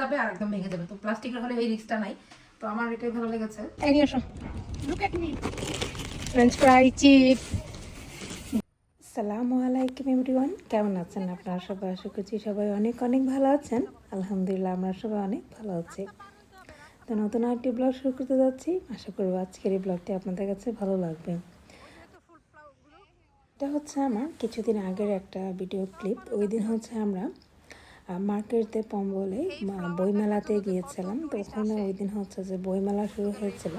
যাবে আর একদম ভেঙে যাবে। তো প্লাস্টিকের হলে এই রিস্কটা নাই। তো আমার এটাই ভালো লেগেছে। Look at me French fry chip সালামু আলাইকুম এভরিওয়ান কেমন আছেন আপনারা? সবাই আশা করছি সবাই অনেক অনেক ভালো আছেন। আলহামদুলিল্লাহ, আমরা সবাই অনেক ভালো আছি। তো নতুন আরেকটি ব্লগ শুরু করতে যাচ্ছি। আশা করব আজকের এই ব্লগটি আপনাদের কাছে ভালো লাগবে। এটা হচ্ছে আমার কিছুদিন আগের একটা ভিডিও ক্লিপ ওই দিন হচ্ছে আমরা মার্কেটে পম্বলে বইমেলাতে গিয়েছিলাম। তো ওখানে ওই দিন হচ্ছে যে বইমেলা শুরু হয়েছিল।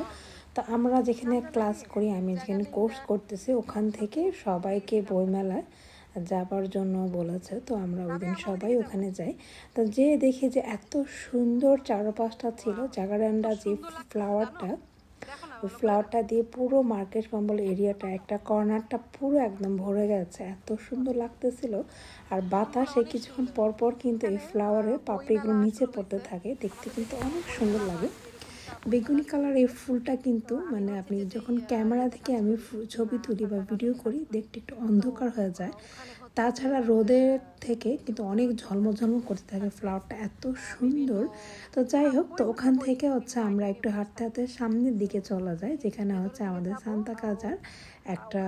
তো আমরা যেখানে ক্লাস করি, আমি যেখানে কোর্স করতেছি, ওখান থেকে সবাইকে বইমেলায় যাবার জন্য বলেছে। তো আমরা ওই দিন সবাই ওখানে যাই। তো যে দেখি যে এত সুন্দর চারপাশটা ছিল, জাগারান্ডা যে ফ্লাওয়ারটা ওই ফ্লাওয়ারটা দিয়ে পুরো মার্কেট কম্বল এরিয়াটা, একটা কর্নারটা পুরো একদম ভরে গেছে। এত সুন্দর লাগতেছিল। আর বাতাসে কিছুক্ষণ পরপর পর কিন্তু এই ফ্লাওয়ারে পাপড়িগুলো নিচে পড়তে থাকে। দেখতে কিন্তু অনেক সুন্দর লাগে। বেগুনি কালার এই ফুলটা কিন্তু মানে আপনি যখন ক্যামেরা থেকে আমি ছবি তুলি বা ভিডিও করি, দেখতে একটু অন্ধকার হয়ে যায়। তাছাড়া রোদের থেকে কিন্তু অনেক ঝলমল করতে থাকে ফ্লাওয়ারটা এত সুন্দর। তো যাই হোক, তো ওখান থেকে হচ্ছে আমরা একটু হাঁটতে হাঁটতে সামনের দিকে চলা যায় যেখানে হচ্ছে আমাদের সান্তা কাজার একটা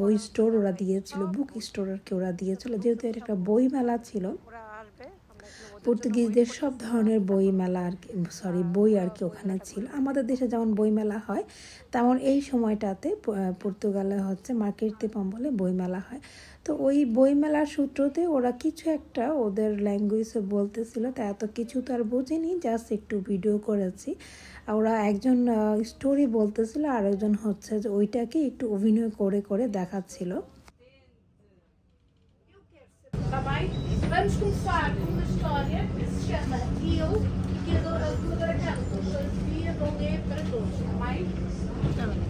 বই স্টোর ওরা দিয়েছিল বুক স্টোর আর কি ওরা দিয়েছিল। যেহেতু এটা একটা বই মেলা ছিল পর্তুগিজদের সব ধরনের বই মেলা আর কি সরি বই আর কি ওখানে ছিল। আমাদের দেশে যেমন বই মেলা হয়, তেমন এই সময়টাতে পর্তুগালে হচ্ছে মার্কেটে পম্বলে বই মেলা হয়। তো ওই বই মেলার সূত্রতে ওরা কিছু একটা ওদের ল্যাঙ্গুয়েজে বলতেছিল, তা এত কিছু তো আর বুঝিনি জাস্ট একটু ভিডিও করেছি। ওরা একজন স্টোরি বলতেছিল আর একজন হচ্ছে যে ওইটাকে একটু অভিনয় করে করে দেখাচ্ছিল। Vamos começar com uma história que se chama Eu, que a doutora Carlos Sofia não é para todos, está bem?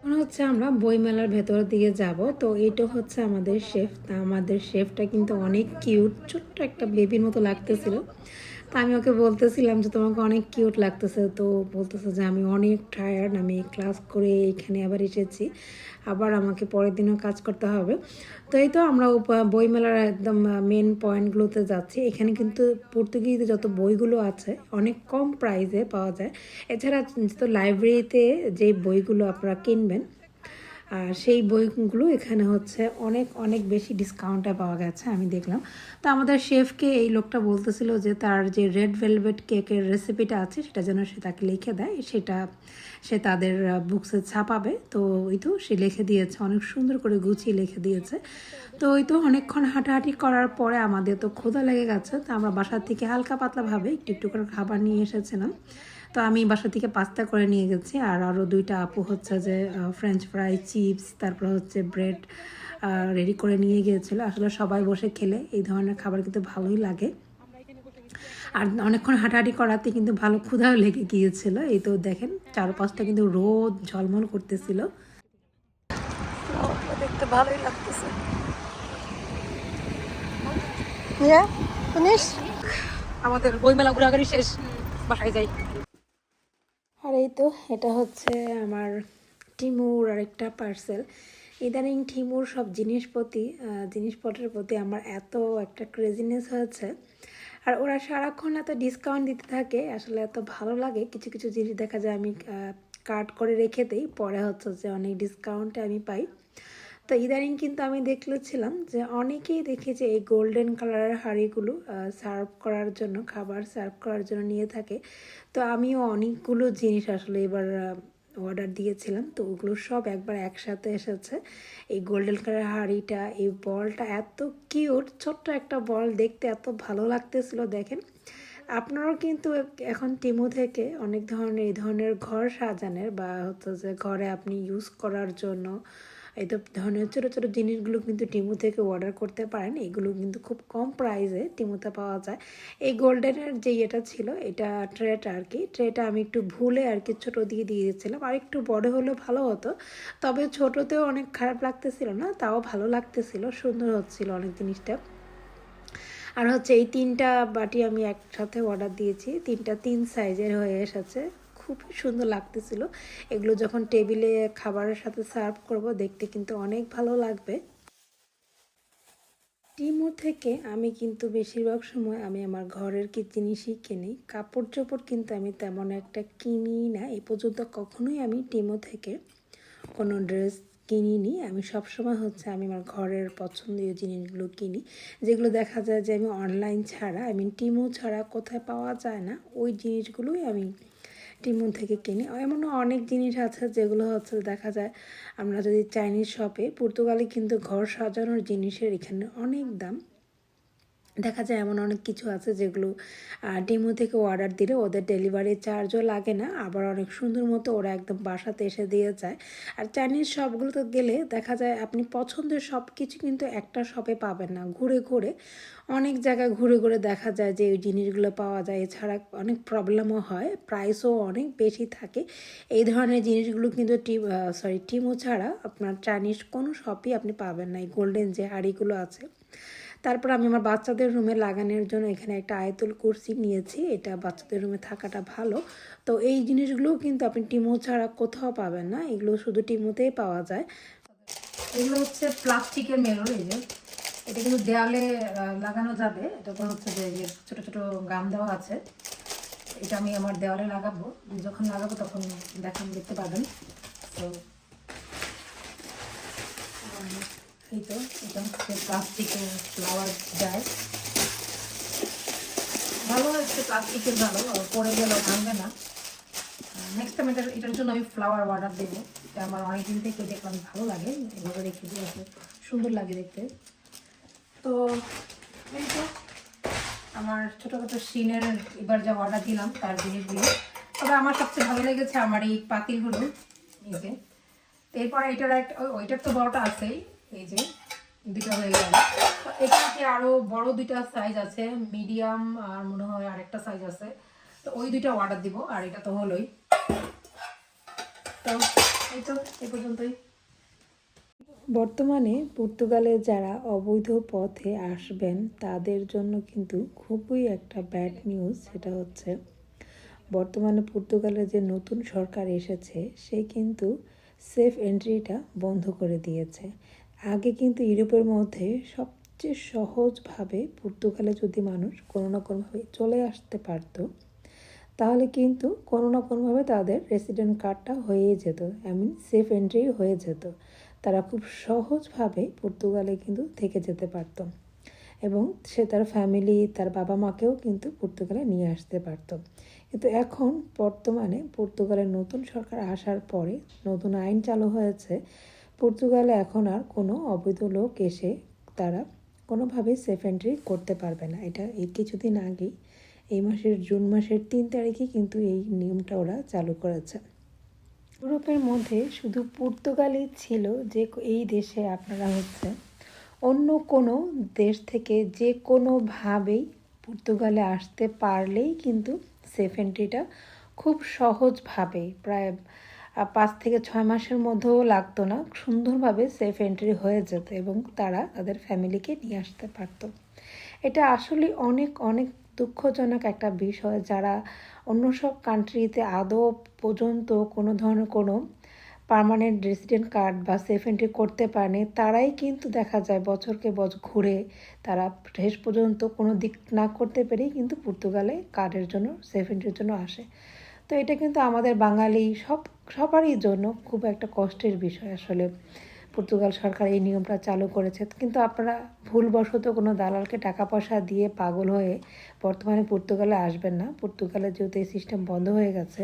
মনে হচ্ছে আমরা বইমেলার ভেতর দিকে যাব তো এটা হচ্ছে আমাদের শেফ তা আমাদের শেফটা কিন্তু অনেক কিউট ছোট্ট একটা বেবির মতো লাগতেছিল তা আমি ওকে বলতেছিলাম যে তোমাকে অনেক কিউট লাগতেছে, তো বলতেছে যে আমি অনেক টায়ার্ড আমি ক্লাস করে এখানে আবার এসেছি, আবার আমাকে পরের দিনও কাজ করতে হবে। তো এই তো আমরা বইমেলার একদম মেন পয়েন্টগুলোতে যাচ্ছি। এখানে কিন্তু পর্তুগিজে যত বইগুলো আছে, অনেক কম প্রাইসে পাওয়া যায়। এছাড়া তো লাইব্রেরিতে যে বইগুলো আপনারা কিনবেন আর সেই বইগুলো এখানে হচ্ছে অনেক অনেক বেশি ডিসকাউন্টে পাওয়া গেছে, আমি দেখলাম। তো আমাদের শেফকে এই লোকটা বলতেছিল যে তার যে রেড ভেলভেট কেকের রেসিপিটা আছে, সেটা যেন সে তাকে লিখে দেয়, সেটা সে তাদের বুকসে ছাপাবে। তো ওই তো সে লিখে দিয়েছে, অনেক সুন্দর করে গুছিয়ে লিখে দিয়েছে। তো ওই তো অনেকক্ষণ হাঁটাহাঁটি করার পরে আমাদের তো ক্ষুধা লেগে গেছে, তো আমরা বাসার থেকে হালকা পাতলাভাবে একটু একটু করে খাবার নিয়ে এসেছিলাম। তো আমি বাসা থেকে পাস্তা করে নিয়ে গেছি। আর আরও দুইটা আপু হচ্ছে যে ফ্রেঞ্চ ফ্রাই চিপস তারপর হচ্ছে ব্রেড রেডি করে নিয়ে গিয়েছিল। আসলে সবাই বসে খেলে এই ধরনের খাবার কিন্তু ভালোই লাগে। আর অনেকক্ষণ হাঁটাহাঁটি করাতে কিন্তু ভালো ক্ষুধাও লেগে গিয়েছিল। এই তো দেখেন চারপাশটা কিন্তু রোদ ঝলমল করতেছিল। দেখতে ভালোই লাগতেছে। আমাদের বইমেলা ঘোরাঘুরি শেষ বাসায় যাই। এই তো, এটা হচ্ছে আমার টিমুর আরেকটা পার্সেল ইদানিং টিমুর সব জিনিস প্রতি জিনিসপত্রের প্রতি আমার এত একটা ক্রেজিনেস হয়েছে। আর ওরা সারাক্ষণ এত ডিসকাউন্ট দিতে থাকে, আসলে এত ভালো লাগে। কিছু কিছু জিনিস দেখা যায় আমি কার্ড করে রেখে দিই। পরে হচ্ছে যে অনেক ডিসকাউন্টে আমি পাই। তো ইদানিং কিন্তু আমি দেখলেছিলাম যে অনেকেই দেখি যে এই গোল্ডেন কালারের হাঁড়িগুলো সার্ভ করার জন্য, খাবার সার্ভ করার জন্য নিয়ে থাকে। তো আমিও অনেকগুলো জিনিস আসলে এবার অর্ডার দিয়েছিলাম। তো ওগুলো সব একবার একসাথে এসেছে। এই গোল্ডেন কালার হাঁড়িটা, এই বলটা এত কিউট ছোট্ট একটা বল দেখতে এত ভালো লাগতেছিল দেখেন। আপনারাও কিন্তু এখন টিমু থেকে অনেক ধরনের, এই ধরনের ঘর সাজানোর বা হচ্ছে যে ঘরে আপনি ইউজ করার জন্য এই তো ধরনের ছোটো ছোটো জিনিসগুলো কিন্তু টিমু থেকে অর্ডার করতে পারেন। এগুলো কিন্তু খুব কম প্রাইসে টিমুতে পাওয়া যায়। এই গোল্ডেনের যে এটা ছিল, এটা ট্রেটা আর কি ট্রেটা আমি একটু ভুলে আর কি ছোটো দিয়ে দিয়ে দিয়েছিলাম। আর একটু বড় হলেও ভালো হতো। তবে ছোটোতেও অনেক খারাপ লাগতেছিল না? তাও ভালো লাগতেছিল, সুন্দর হচ্ছিল অনেক জিনিসটা। আর হচ্ছে এই তিনটা বাটি আমি একসাথে অর্ডার দিয়েছি। তিনটা তিন সাইজের হয়ে এসেছে। খুবই সুন্দর লাগতেছিল। এগুলো যখন টেবিলে খাবারের সাথে সার্ভ করব, দেখতে কিন্তু অনেক ভালো লাগবে। টিমো থেকে আমি কিন্তু বেশিরভাগ সময় আমি আমার ঘরের কি জিনিসই কিনি কাপড় চোপড় কিন্তু আমি তেমন একটা কিনি না। এ পর্যন্ত কখনোই আমি টিমো থেকে কোনো ড্রেস কিনিনি। আমি সবসময় হচ্ছে আমি আমার ঘরের পছন্দীয় জিনিসগুলো কিনি। যেগুলো দেখা যায় যে আমি অনলাইন ছাড়া আই মিন টিমো ছাড়া কোথায় পাওয়া যায় না, ওই জিনিসগুলোই আমি টিমো থেকে কিনি। এমনও অনেক জিনিস আছে যেগুলো হচ্ছে দেখা যায় আমরা যদি চাইনিজ শপে পর্তুগালে কিন্তু ঘর সাজানোর জিনিসের এখানে অনেক দাম। দেখা যায় এমন অনেক কিছু আছে যেগুলো ডিমো থেকে অর্ডার দিলে ওদের ডেলিভারি চার্জও লাগে না, আবার অনেক সুন্দর মতো ওরা একদম বাসাতে এসে দিয়ে যায়। আর চাইনিজ শপগুলোতে গেলে দেখা যায় আপনি পছন্দের সব কিছু কিন্তু একটা শপে পাবেন না, ঘুরে ঘুরে। অনেক জায়গায় ঘুরে ঘুরে দেখা যায় যে এই জিনিসগুলো পাওয়া যায়, এছাড়া অনেক প্রবলেমও হয় প্রাইসও অনেক বেশি থাকে। এই ধরনের জিনিসগুলো কিন্তু টি সরি টিমো ছাড়া আপনার চাইনিজ কোনো শপই আপনি পাবেন না, এই গোল্ডেন যে হাড়িগুলো আছে। তারপর আমি আমার বাচ্চাদের রুমে লাগানোর জন্য এখানে একটা আয়তুল কুর্সি নিয়েছি। এটা বাচ্চাদের রুমে থাকাটা ভালো। তো এই জিনিসগুলোও কিন্তু আপনি টিমো ছাড়া কোথাও পাবেন না। এগুলো শুধু টিমোতেই পাওয়া যায়। এগুলো হচ্ছে প্লাস্টিকের মেরর এই যে। এটা কিন্তু আহ, লাগানো যাবে। এটা তো হচ্ছে যে যে ছোট ছোট গাম দেওয়া আছে। এটা আমি আমার দেওয়ালে লাগাবো। যখন লাগাবো তখন দেখান দেখতে পাবেন। তো এই তো, এটা হচ্ছে প্লাস্টিকের ফ্লাওয়ার যায় ভালো হচ্ছে প্লাস্টিকের ভালো পরে গেলেও ভাঙবে না। নেক্সট টাইম এটার এটার জন্য আমি ফ্লাওয়ার অর্ডার দেবো। এটা আমার অনেকদিন থেকে দেখলাম ভালো লাগে, এভাবে রেখে দিয়ে সুন্দর লাগে দেখতে। তো এই তো, আমার ছোটোখাটো সিনের এবার যা অর্ডার দিলাম, তার জিনিসগুলো তবে আমার সবচেয়ে ভালো লেগেছে আমার এই পাতিলগুলো, এই যে। এরপরে এটার একটা ওইটার তো বড়টা আছেই। এই যে দুটো হয়ে গেল। তো এটাতে আরও বড় দুইটা সাইজ আছে মিডিয়াম আর মনে হয় আরেকটা সাইজ আছে। তো ওই দুইটা অর্ডার দিব, আর এটা তো হলোই। তো এই তো, এই পর্যন্তই। বর্তমানে পর্তুগালে যারা অবৈধ পথে আসবেন, তাদের জন্য কিন্তু খুবই একটা ব্যাড নিউজ সেটা হচ্ছে বর্তমানে পর্তুগালের যে নতুন সরকার এসেছে, সে কিন্তু সেফ এন্ট্রিটা বন্ধ করে দিয়েছে। আগে কিন্তু ইউরোপের মধ্যে সবচেয়ে সহজভাবে পর্তুগালে যদি মানুষ কোনো না কোনোভাবে চলে আসতে পারতো, তাহলে কিন্তু কোনো না কোনোভাবে তাদের রেসিডেন্ট কার্ডটা হয়েই যেত আই মিন সেফ এন্ট্রি হয়ে যেত। তারা খুব সহজভাবে পর্তুগালে কিন্তু থেকে যেতে পারত এবং সে তার ফ্যামিলি তার বাবা মাকেও কিন্তু পর্তুগালে নিয়ে আসতে পারত। কিন্তু এখন বর্তমানে পর্তুগালের নতুন সরকার আসার পরে নতুন আইন চালু হয়েছে পর্তুগালে এখন আর কোনো অবৈধ লোক এসে তারা কোনোভাবেই সেফ এন্ট্রি করতে পারবে না। এটা এই কিছুদিন আগেই, এই মাসের জুন মাসের তিন তারিখে কিন্তু এই নিয়মটা ওরা চালু করেছে। ইউরোপের মধ্যে শুধু পর্তুগালই ছিল যে এই দেশে আপনারা হচ্ছে অন্য কোনো দেশ থেকে যে কোনোভাবেই পর্তুগালে আসতে পারলেই কিন্তু সেফ এন্ট্রিটা খুব সহজভাবে প্রায় পাঁচ থেকে ছয় মাসের মধ্যেও লাগতো না। সুন্দরভাবে সেফ এন্ট্রি হয়ে যেত এবং তারা তাদের ফ্যামিলিকে নিয়ে আসতে পারতো। এটা আসলে অনেক অনেক দুঃখজনক একটা বিষয় যারা অন্য সব কান্ট্রিতে আদৌ পর্যন্ত কোনো ধরনের কোনো পার্মানেন্ট রেসিডেন্ট কার্ড বা সেফ এন্ট্রি করতে পারেনি, তারাই কিন্তু দেখা যায় বছরকে বছর ঘুরে তারা শেষ পর্যন্ত কোনো দিক না করতে পেরেই কিন্তু পর্তুগালে কার্ডের জন্য সেফ এন্ট্রির জন্য আসে। তো এটা কিন্তু আমাদের বাঙালি সব, সবারই জন্য খুব একটা কষ্টের বিষয় আসলে। পর্তুগাল সরকার এই নিয়মটা চালু করেছে। কিন্তু আপনারা ভুলবশত কোনো দালালকে টাকা পয়সা দিয়ে পাগল হয়ে বর্তমানে পর্তুগালে আসবেন না। পর্তুগালে যেহেতু এই সিস্টেম বন্ধ হয়ে গেছে